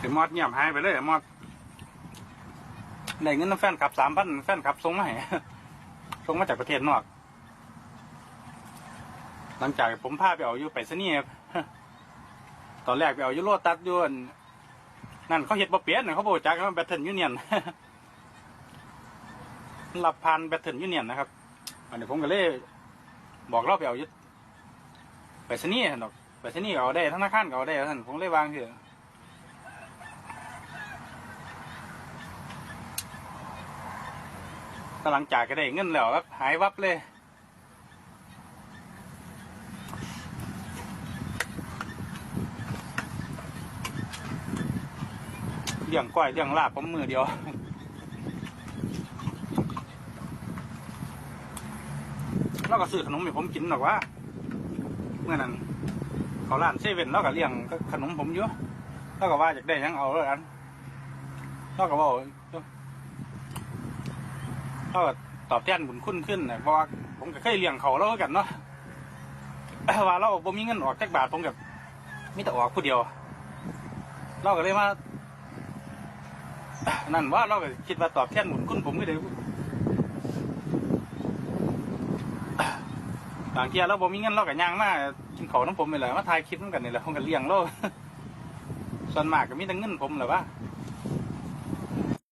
ถึงมอดเงียบหายไปเลยมอดได้เงินน้ำแฟนขับสามพันแฟนขับส่งมาให้ส่งมาจากประเทศนอก หลังจากผมพาไปเอาอยู่ไปสนีย์ตอนแรกไปเอาอยู่โลตัสอยู่อั่นนั่นเขาเห็ดบ่เปียนน่ะเขาบอกจักแบตเทิลยูเนียนรับผ่านแบตเทิลยูเนียนนะครับ อันนี้ผมก็เลยบอกเราไปเอายู่ไปสนีย์หั่นดอกไปสนีย์ก็เอาได้ธนาคารก็เอาได้ท่านผมเลยวางเถอะ หลังจากก็ได้เงินแล้วครับหายวับเลยเลี้ยงก้อยเลี้ยงลาบผมมือเดียวแล้วก็ซื้อขนมให้ผมกินหรอกว่าเมื่อนั้นเขาร้านเซเว่นแล้วก็เลี้ยงขนมผมอยู่แล้วก็ว่าอยากได้ยังเอาแล้วกันแล้วก็บอ กแล้วก็ตอบแทนบุญคุณขึ้นนะเพราะว่าผมก็เคยเลี้ยงเขาแล้วกันเนาะว่าเราบ่มีเงินออกจากบาทผมกับมีแต่ออกผู้เดียว เราก็เลยมานั่นว่าเราก็คิดว่าตอบแทนบุญคุณผมก็เลยบางทีเราบ่มีเงินเราก็ย่างมากินเขาน้ำผมไปเลยมาถ่ายคลิปน้ำกันนี่แหละผมก็เลี้ยงเราส่วนมากก็มีแต่เงินผมแหละว่า